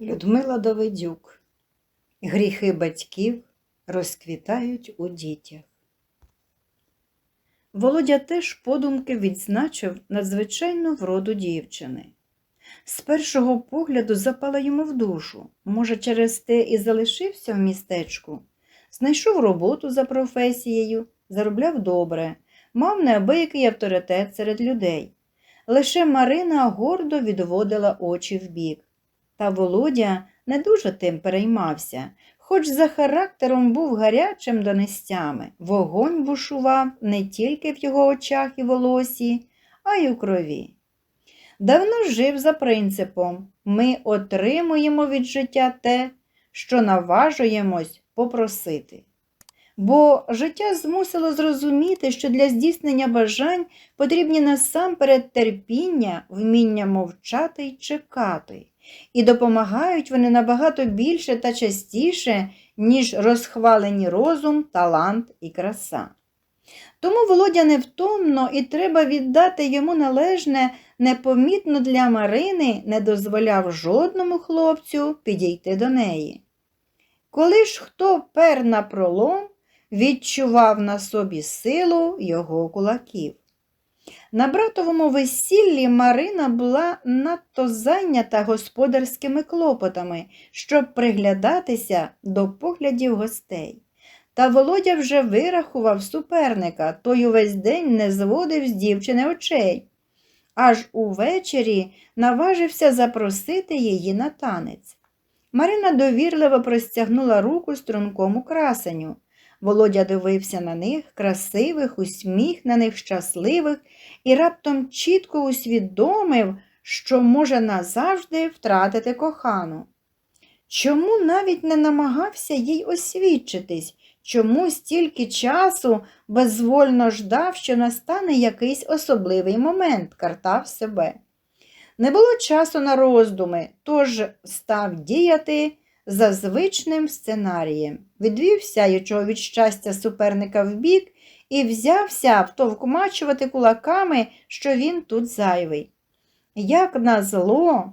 Людмила Давидюк. Гріхи батьків розквітають у дітях. Володя теж подумки відзначив надзвичайну вроду дівчини. З першого погляду запала йому в душу, може, через те і залишився в містечку, знайшов роботу за професією, заробляв добре, мав неабиякий авторитет серед людей. Лише Марина гордо відводила очі вбік. Та Володя не дуже тим переймався, хоч за характером був гарячим до нестями. Вогонь бушував не тільки в його очах і волосі, а й у крові. Давно жив за принципом ми отримуємо від життя те, що наважуємось попросити. Бо життя змусило зрозуміти, що для здійснення бажань потрібні насамперед терпіння, вміння мовчати й чекати і допомагають вони набагато більше та частіше, ніж розхвалені розум, талант і краса. Тому Володя невтомно і треба віддати йому належне, непомітно для Марини не дозволяв жодному хлопцю підійти до неї. Коли ж хто пер на пролом, відчував на собі силу його кулаків. На братовому весіллі Марина була надто зайнята господарськими клопотами, щоб приглядатися до поглядів гостей. Та Володя вже вирахував суперника, той увесь день не зводив з дівчини очей. Аж увечері наважився запросити її на танець. Марина довірливо простягнула руку стрункому красеню. Володя дивився на них, красивих, усміхнених, щасливих, і раптом чітко усвідомив, що може назавжди втратити кохану. Чому навіть не намагався їй освідчитись, чому стільки часу безвольно ждав, що настане якийсь особливий момент, картав себе. Не було часу на роздуми, тож став діяти за звичним сценарієм, відвів сяючого від щастя суперника вбік і взявся втовкмачувати кулаками, що він тут зайвий. Як назло,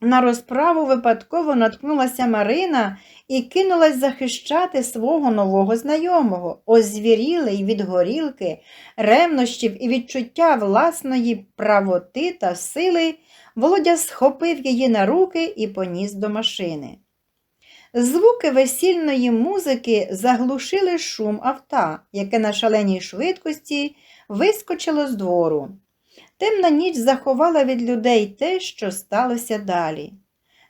на розправу випадково наткнулася Марина і кинулась захищати свого нового знайомого, озвірілий від горілки, ревнощів і відчуття власної правоти та сили, Володя схопив її на руки і поніс до машини. Звуки весільної музики заглушили шум авто, яке на шаленій швидкості вискочило з двору. Темна ніч заховала від людей те, що сталося далі.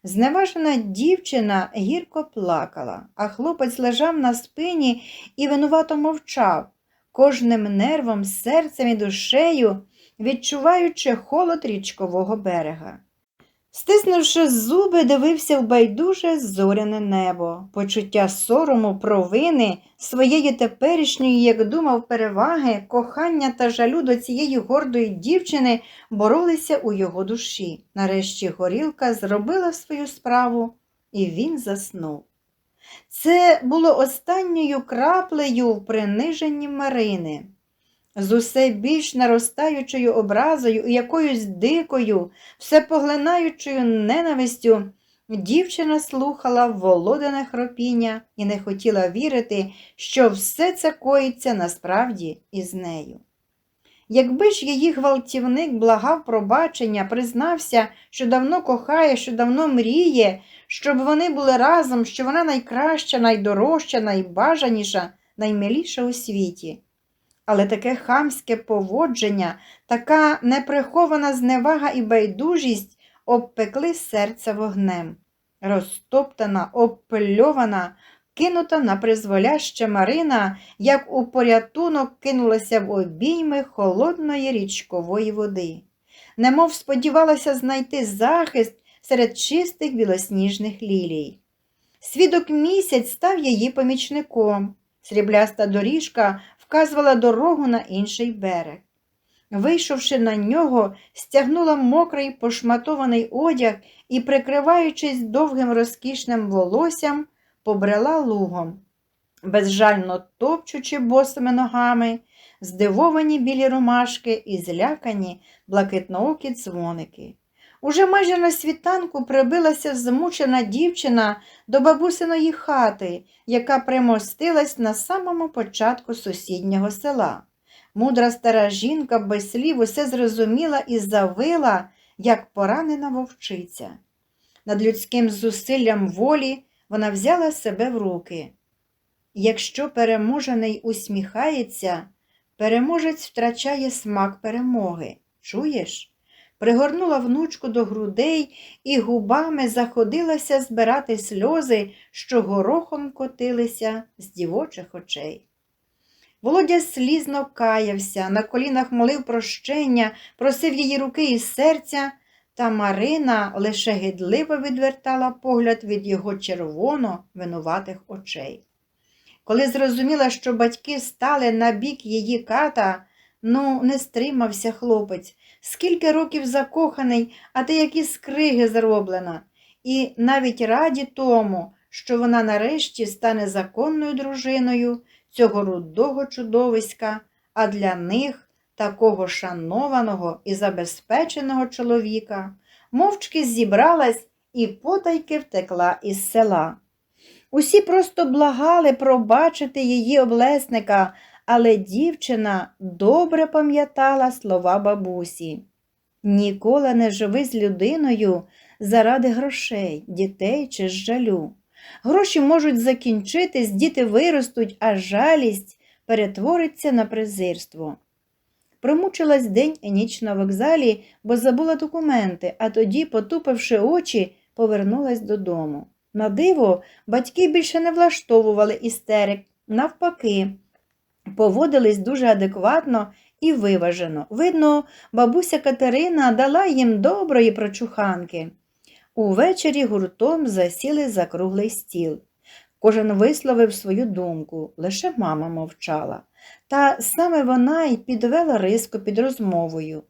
Зневажена дівчина гірко плакала, а хлопець лежав на спині і винувато мовчав, кожним нервом, серцем і душею, відчуваючи холод річкового берега. Стиснувши зуби, дивився в байдуже зоряне небо, почуття сорому, провини, своєї теперішньої, як думав, переваги, кохання та жалю до цієї гордої дівчини боролися у його душі. Нарешті горілка зробила свою справу, і він заснув. Це було останньою краплею в приниженні Марини з усе більш наростаючою образою і якоюсь дикою, всепоглинаючою ненавистю, дівчина слухала володене хропіння і не хотіла вірити, що все це коїться насправді із нею. Якби ж її гвалтівник благав пробачення, признався, що давно кохає, що давно мріє, щоб вони були разом, що вона найкраща, найдорожча, найбажаніша, наймиліша у світі але таке хамське поводження, така неприхована зневага і байдужість обпекли серце вогнем. Розтоптана, обпльована, кинута на призволяще Марина, як у порятунок кинулася в обійми холодної річкової води, немов сподівалася знайти захист серед чистих білосніжних лілій. Свідок місяць став її помічником. Срібляста доріжка вказувала дорогу на інший берег. Вийшовши на нього, стягнула мокрий пошматований одяг і, прикриваючись довгим розкішним волоссям, побрела лугом, безжально топчучи босими ногами, здивовані білі ромашки і злякані блакитноокі дзвоники. Уже майже на світанку прибилася змучена дівчина до бабусиної хати, яка примостилась на самому початку сусіднього села. Мудра стара жінка без слів усе зрозуміла і завила, як поранена вовчиця. Над людським зусиллям волі вона взяла себе в руки. Якщо переможений усміхається, переможець втрачає смак перемоги. Чуєш? Пригорнула внучку до грудей і губами заходилася збирати сльози, що горохом котилися з дівочих очей. Володя слізно каявся, на колінах молив прощення, просив її руки і серця, та Марина лише гидливо відвертала погляд від його червоно винуватих очей. Коли зрозуміла, що батьки стали на бік її ката, ну, не стримався хлопець, скільки років закоханий, а ти які скриги зроблена, і навіть раді тому, що вона нарешті стане законною дружиною цього рудого чудовиська, а для них такого шанованого і забезпеченого чоловіка, мовчки зібралась і потайки втекла із села. Усі просто благали пробачити її облесника, але дівчина добре пам'ятала слова бабусі. Ніколи не живи з людиною заради грошей, дітей чи з жалю. Гроші можуть закінчитись, діти виростуть, а жалість перетвориться на презирство. Промучилась день і ніч на вокзалі, бо забула документи, а тоді, потупивши очі, повернулась додому. На диво, батьки більше не влаштовували істерик, навпаки, поводились дуже адекватно і виважено. Видно, бабуся Катерина дала їм доброї прочуханки. Увечері гуртом засіли за круглий стіл. Кожен висловив свою думку, лише мама мовчала. Та саме вона й підвела риску під розмовою.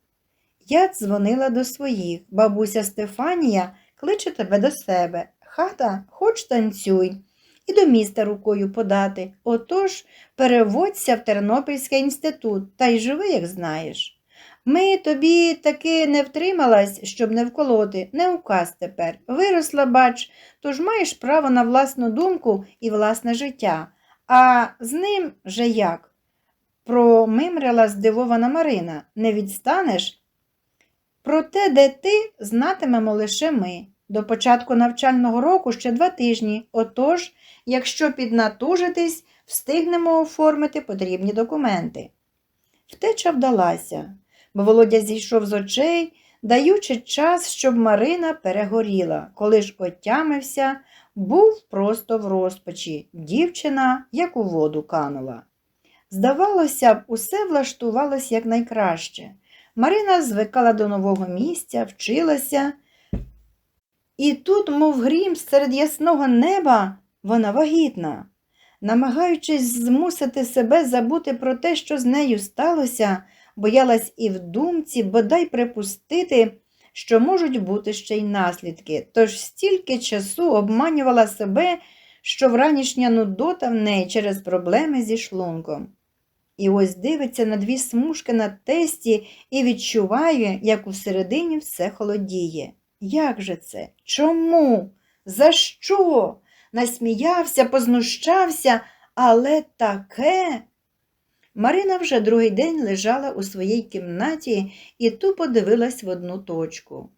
Я дзвонила до своїх. Бабуся Стефанія кличе тебе до себе. Хата, хоч танцюй. І до міста рукою подати. Отож переводься в Тернопільський інститут та й живи, як знаєш. Ми тобі таки не втрималась, щоб не вколоти, не указ тепер. Виросла, бач, тож маєш право на власну думку і власне життя. А з ним же як? Промимрила здивована Марина. Не відстанеш? Про те, де ти, знатимемо лише ми. До початку навчального року ще два тижні. Отож, якщо піднатужитись, встигнемо оформити потрібні документи. Втеча вдалася, бо Володя зійшов з очей, даючи час, щоб Марина перегоріла. Коли ж отямився, був просто в розпачі. Дівчина, як у воду канула. Здавалося б, усе влаштувалось якнайкраще. Марина звикала до нового місця, вчилася. І тут, мов грім серед ясного неба, вона вагітна. Намагаючись змусити себе забути про те, що з нею сталося, боялась і в думці бодай припустити, що можуть бути ще й наслідки, тож стільки часу обманювала себе, що вранішня нудота в неї через проблеми зі шлунком. І ось дивиться на дві смужки на тесті і відчуває, як усередині все холодіє. Як же це? Чому? За що? Насміявся, познущався, але таке. Марина вже другий день лежала у своїй кімнаті і тупо дивилась в одну точку.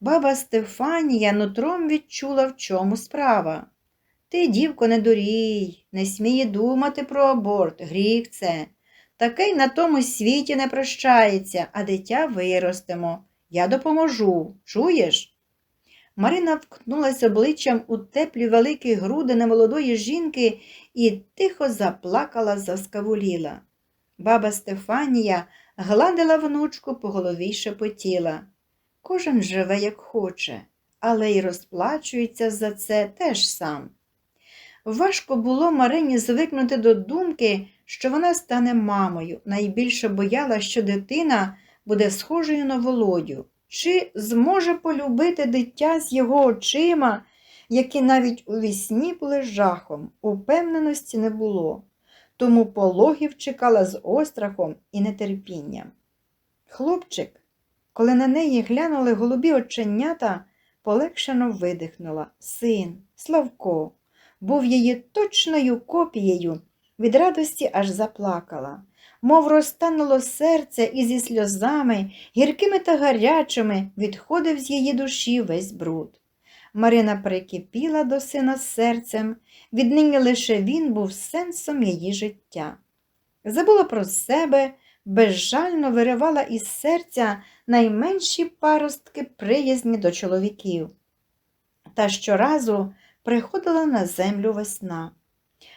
Баба Стефанія нутром відчула, в чому справа. Ти, дівко, не дурій, не смій думати про аборт, гріх це. Такий на тому світі не прощається, а дитя виростемо. Я допоможу. Чуєш? Марина вкнулась обличчям у теплі великі груди немолодої жінки і тихо заплакала, заскавуліла. Баба Стефанія гладила внучку по голові й шепотіла. Кожен живе, як хоче, але й розплачується за це теж сам. Важко було Марині звикнути до думки, що вона стане мамою. Найбільше бояла, що дитина буде схожою на володю. Чи зможе полюбити дитя з його очима, які навіть у вісні були жахом, упевненості не було, тому пологів чекала з острахом і нетерпінням. Хлопчик, Коли на неї глянули голубі оченята, полегшено видихнула. Син, Славко, був її точною копією, від радості аж заплакала. Мов розтануло серце і зі сльозами, гіркими та гарячими, відходив з її душі весь бруд. Марина прикипіла до сина серцем, віднині лише він був сенсом її життя. Забула про себе, безжально виривала із серця найменші паростки приязні до чоловіків. Та щоразу приходила на землю весна.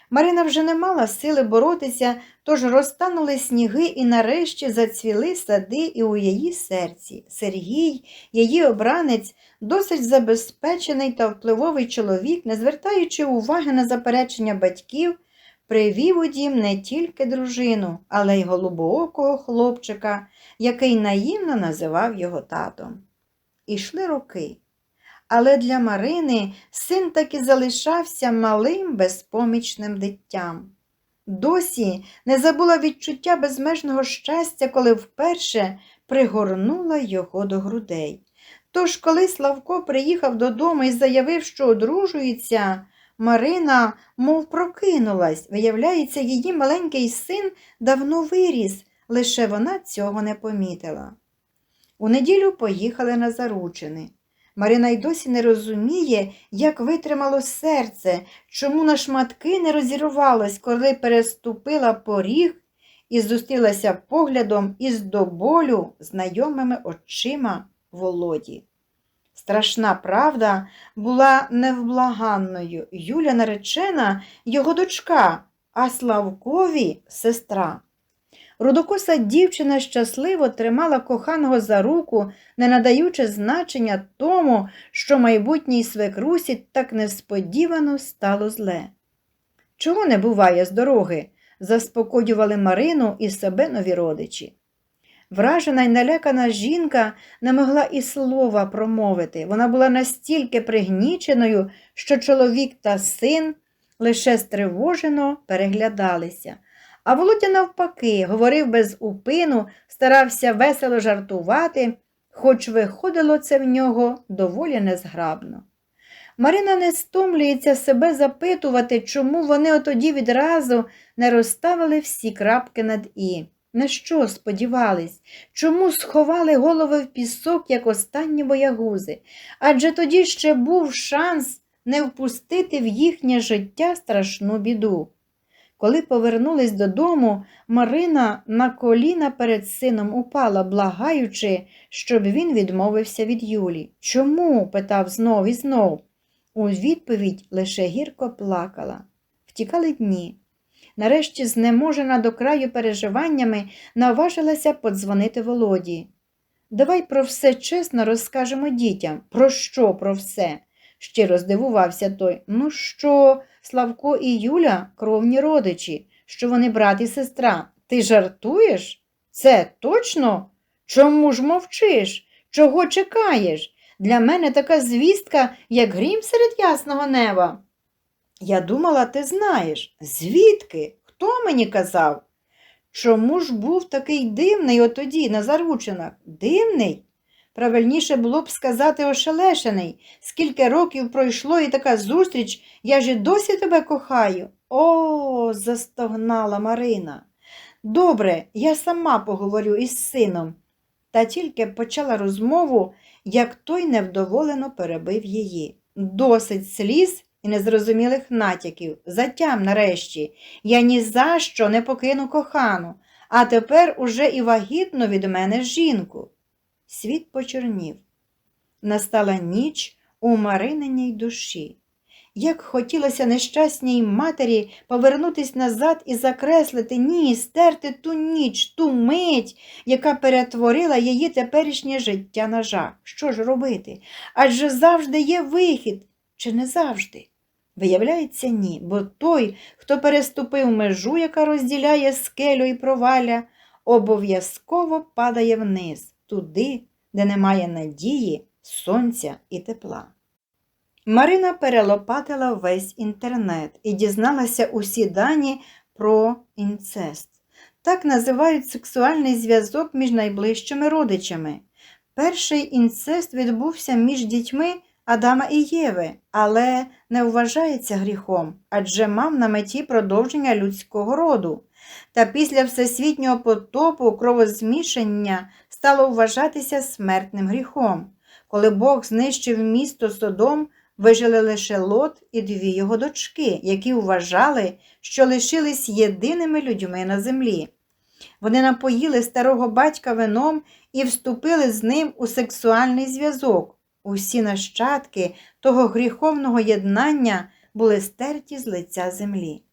Марина вже не мала сили боротися, тож розтанули сніги і нарешті зацвіли сади і у її серці. Сергій, її обранець, досить забезпечений та впливовий чоловік, не звертаючи уваги на заперечення батьків, привів у дім не тільки дружину, але й голубоокого хлопчика, який наївно називав його татом. Ішли роки. Але для Марини син таки залишався малим безпомічним дитям. Досі не забула відчуття безмежного щастя, коли вперше пригорнула його до грудей. Тож, коли Славко приїхав додому і заявив, що одружується, Марина, мов прокинулась, виявляється, її маленький син давно виріс, лише вона цього не помітила. У неділю поїхали на заручини. Марина й досі не розуміє, як витримало серце, чому на шматки не розірвалось, коли переступила поріг і зустрілася поглядом із до болю знайомими очима Володі. Страшна правда була невблаганною. Юля наречена його дочка, а Славкові сестра. Рудокоса дівчина щасливо тримала коханого за руку, не надаючи значення тому, що майбутній свекрусі так несподівано стало зле. Чого не буває з дороги? заспокоювали Марину і себе нові родичі. Вражена й налякана жінка не могла і слова промовити. Вона була настільки пригніченою, що чоловік та син лише стривожено переглядалися. А Володя, навпаки, говорив без упину, старався весело жартувати, хоч виходило це в нього доволі незграбно. Марина не стомлюється себе запитувати, чому вони отоді відразу не розставили всі крапки над І. На що сподівались? Чому сховали голови в пісок, як останні боягузи? Адже тоді ще був шанс не впустити в їхнє життя страшну біду. Коли повернулись додому, Марина на коліна перед сином упала, благаючи, щоб він відмовився від Юлі. Чому? питав знов і знов. У відповідь лише гірко плакала. Втікали дні. Нарешті, знеможена до краю переживаннями, наважилася подзвонити Володі. Давай про все чесно розкажемо дітям. Про що про все? Щиро здивувався той. Ну що, Славко і Юля кровні родичі, що вони брат і сестра. Ти жартуєш? Це точно? Чому ж мовчиш? Чого чекаєш? Для мене така звістка, як грім серед ясного неба. Я думала, ти знаєш. Звідки? Хто мені казав? Чому ж був такий дивний отоді на заручинах? Дивний? Правильніше було б сказати ошелешений. Скільки років пройшло і така зустріч, я ж і досі тебе кохаю. О, застогнала Марина. Добре, я сама поговорю із сином. Та тільки почала розмову, як той невдоволено перебив її. Досить сліз і незрозумілих натяків. Затям нарешті. Я ні за що не покину кохану, а тепер уже і вагітну від мене жінку. Світ почорнів. Настала ніч у Марининій душі. Як хотілося нещасній матері повернутись назад і закреслити, ні, стерти ту ніч, ту мить, яка перетворила її теперішнє життя на жах. Що ж робити? Адже завжди є вихід, чи не завжди? Виявляється, ні, бо той, хто переступив межу, яка розділяє скелю і проваля, обов'язково падає вниз, туди, де немає надії, сонця і тепла. Марина перелопатила весь інтернет і дізналася усі дані про інцест. Так називають сексуальний зв'язок між найближчими родичами. Перший інцест відбувся між дітьми Адама і Єви, але не вважається гріхом, адже мав на меті продовження людського роду. Та після всесвітнього потопу кровозмішання стало вважатися смертним гріхом. Коли Бог знищив місто Содом, вижили лише Лот і дві його дочки, які вважали, що лишились єдиними людьми на землі. Вони напоїли старого батька вином і вступили з ним у сексуальний зв'язок. Усі нащадки того гріховного єднання були стерті з лиця землі.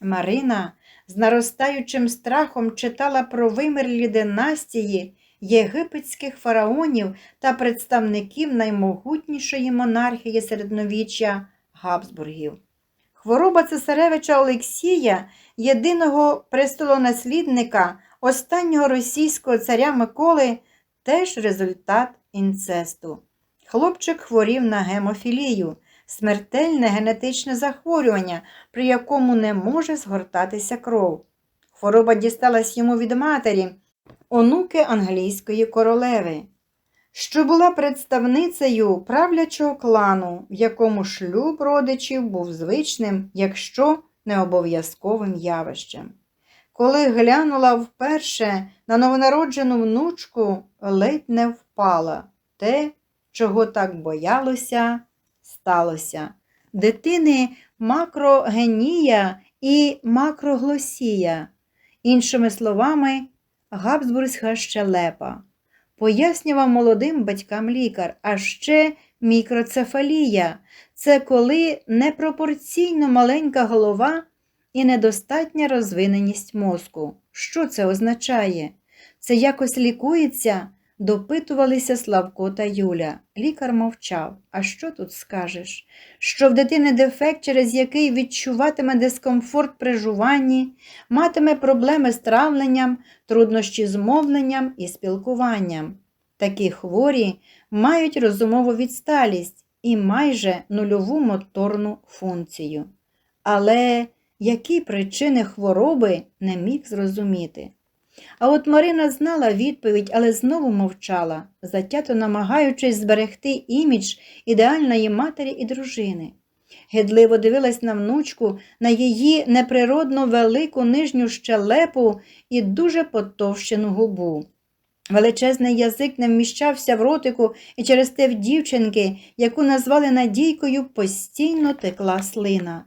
Марина з наростаючим страхом читала про вимерлі династії єгипетських фараонів та представників наймогутнішої монархії середньовіччя Габсбургів. Хвороба цесаревича Олексія, єдиного престолонаслідника останнього російського царя Миколи, теж результат інцесту. Хлопчик хворів на гемофілію, смертельне генетичне захворювання, при якому не може згортатися кров. Хвороба дісталась йому від матері, онуки англійської королеви, що була представницею правлячого клану, в якому шлюб родичів був звичним, якщо не обов'язковим явищем. Коли глянула вперше на новонароджену внучку, ледь не впала. Те, чого так боялося, сталося. Дитини макрогенія і макроглосія, іншими словами, габсбурзька щелепа. Пояснював молодим батькам лікар, а ще мікроцефалія це коли непропорційно маленька голова і недостатня розвиненість мозку. Що це означає? Це якось лікується? Допитувалися Славко та Юля. Лікар мовчав. А що тут скажеш? Що в дитини дефект, через який відчуватиме дискомфорт при жуванні, матиме проблеми з травленням, труднощі з мовленням і спілкуванням. Такі хворі мають розумову відсталість і майже нульову моторну функцію. Але які причини хвороби не міг зрозуміти. А от Марина знала відповідь, але знову мовчала, затято намагаючись зберегти імідж ідеальної матері і дружини. Гидливо дивилась на внучку, на її неприродно велику нижню щелепу і дуже потовщену губу. Величезний язик не вміщався в ротику, і через те в дівчинки, яку назвали Надійкою, постійно текла слина.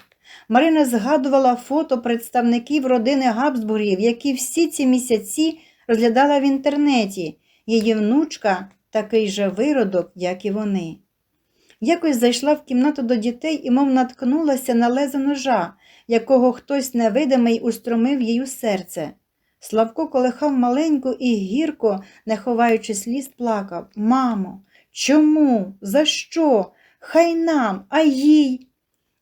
Марина згадувала фото представників родини Габсбургів, які всі ці місяці розглядала в інтернеті. Її внучка такий же виродок, як і вони. Якось зайшла в кімнату до дітей і мов наткнулася на лезо ножа, якого хтось невидимий устромив їй у серце. Славко колихав маленьку і гірко, не ховаючи сліз, плакав Мамо, чому? За що? Хай нам, а їй.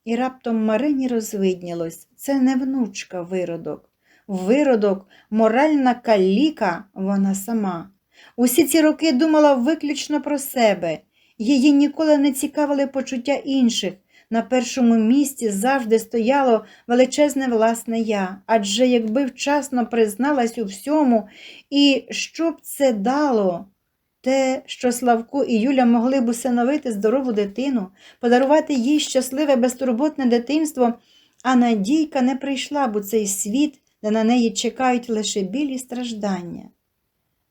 І раптом Марині розвиднілось це не внучка виродок. Виродок, моральна каліка вона сама. Усі ці роки думала виключно про себе. Її ніколи не цікавили почуття інших. На першому місці завжди стояло величезне власне я, адже якби вчасно призналась у всьому, і що б це дало? Те, що Славко і Юля могли б усиновити здорову дитину, подарувати їй щасливе безтурботне дитинство, а Надійка не прийшла б у цей світ, де на неї чекають лише білі страждання.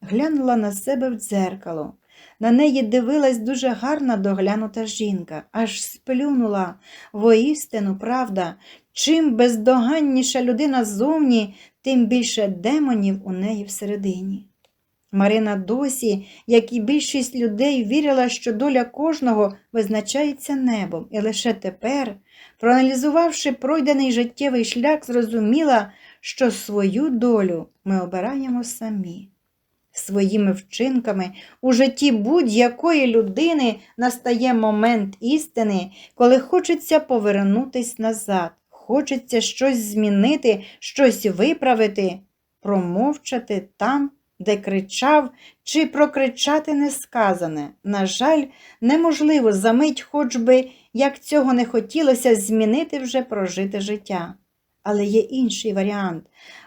Глянула на себе в дзеркало. На неї дивилась дуже гарна доглянута жінка, аж сплюнула воістину, правда, чим бездоганніша людина ззовні, тим більше демонів у неї всередині. Марина досі, як і більшість людей, вірила, що доля кожного визначається небом, і лише тепер, проаналізувавши пройдений життєвий шлях, зрозуміла, що свою долю ми обираємо самі. Своїми вчинками у житті будь-якої людини настає момент істини, коли хочеться повернутись назад, хочеться щось змінити, щось виправити, промовчати там, де кричав, чи прокричати несказане. На жаль, неможливо за мить, хоч би, як цього не хотілося, змінити вже прожите життя. Але є інший варіант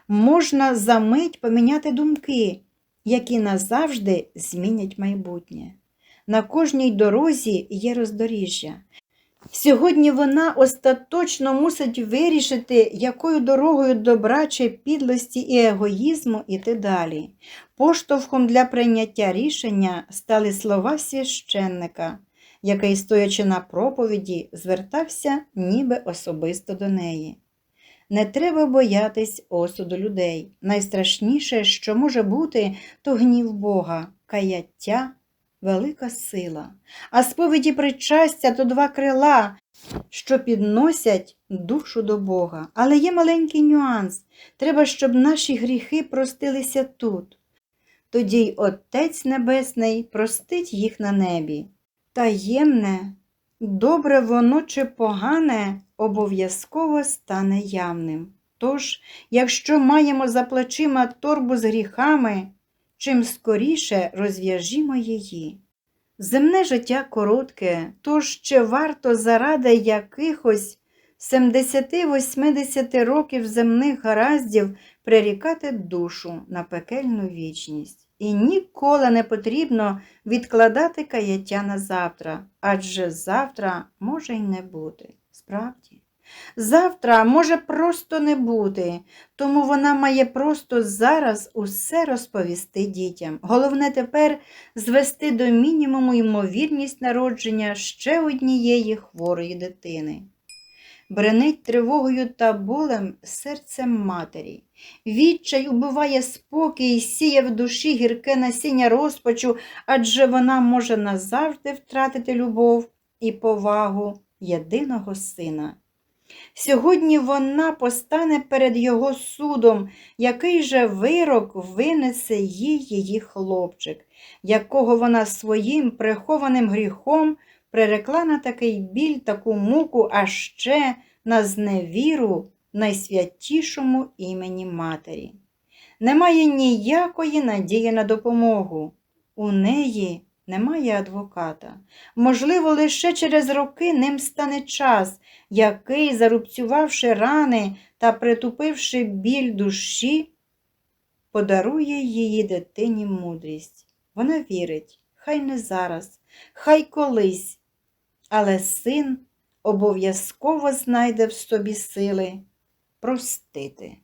можна за мить поміняти думки які назавжди змінять майбутнє. На кожній дорозі є роздоріжжя. Сьогодні вона остаточно мусить вирішити, якою дорогою добра чи підлості і егоїзму іти далі. Поштовхом для прийняття рішення стали слова священника, який, стоячи на проповіді, звертався ніби особисто до неї. Не треба боятись осуду людей. Найстрашніше, що може бути, то гнів Бога, каяття, велика сила. А сповіді причастя то два крила, що підносять душу до Бога. Але є маленький нюанс. Треба, щоб наші гріхи простилися тут. Тоді й Отець Небесний простить їх на небі. Таємне, добре воно чи погане, обов'язково стане явним. Тож, якщо маємо за плечима торбу з гріхами, чим скоріше розв'яжімо її. Земне життя коротке, тож чи варто заради якихось 70-80 років земних гараздів прирікати душу на пекельну вічність. І ніколи не потрібно відкладати каяття на завтра, адже завтра може й не бути. Справді. Завтра може просто не бути, тому вона має просто зараз усе розповісти дітям. Головне тепер звести до мінімуму ймовірність народження ще однієї хворої дитини. Бренить тривогою та болем серцем матері. Відчай убиває спокій, сіє в душі гірке насіння розпачу, адже вона може назавжди втратити любов і повагу єдиного сина. Сьогодні вона постане перед його судом, який же вирок винесе їй її хлопчик, якого вона своїм прихованим гріхом прирекла на такий біль, таку муку, а ще на зневіру найсвятішому імені матері. Немає ніякої надії на допомогу. У неї немає адвоката. Можливо, лише через роки ним стане час, який, зарубцювавши рани та притупивши біль душі, подарує її дитині мудрість. Вона вірить, хай не зараз, хай колись, але син обов'язково знайде в собі сили простити.